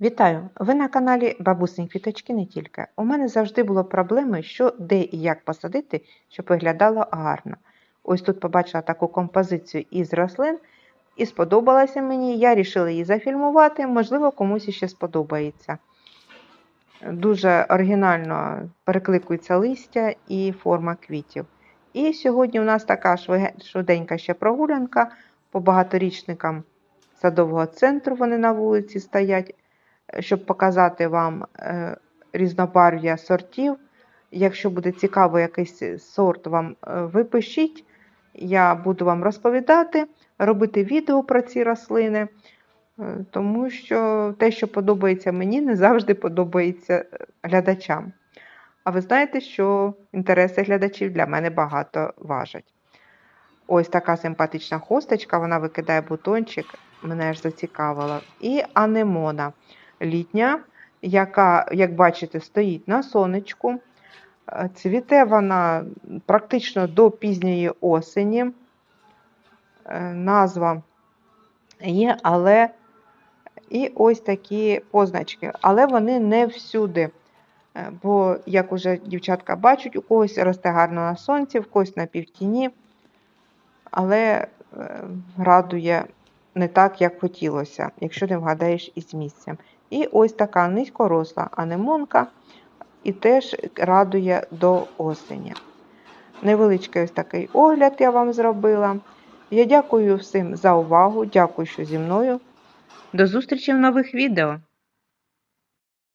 Вітаю! Ви на каналі Бабусин Квіточки не тільки. У мене завжди було проблеми, що де і як посадити, щоб виглядало гарно. Ось тут побачила таку композицію із рослин і сподобалася мені. Я вирішила її зафільмувати, можливо, комусь іще сподобається. Дуже оригінально перекликується листя і форма квітів. І сьогодні у нас така швиденька ще прогулянка по багаторічникам садового центру. Вони на вулиці стоять щоб показати вам е, різнобарв'я сортів. Якщо буде цікаво якийсь сорт, вам е, ви пишіть, я буду вам розповідати, робити відео про ці рослини, е, тому що те, що подобається мені, не завжди подобається глядачам. А ви знаєте, що інтереси глядачів для мене багато важать. Ось така симпатична хосточка, вона викидає бутончик, мене аж зацікавила. І анемона літня, яка, як бачите, стоїть на сонечку. Цвіте вона практично до пізньої осені. Е, Назва є, але і ось такі позначки. Але вони не всюди. Е, Бо, як уже дівчатка бачать, у когось росте гарно на сонці, в когось на півтіні, але е, радує не так, як хотілося, якщо не вгадаєш із місцем. І ось така низькоросла анемонка, і теж радує до осені. Невеличкий ось такий огляд я вам зробила. Я дякую всім за увагу, дякую, що зі мною. До зустрічі в нових відео!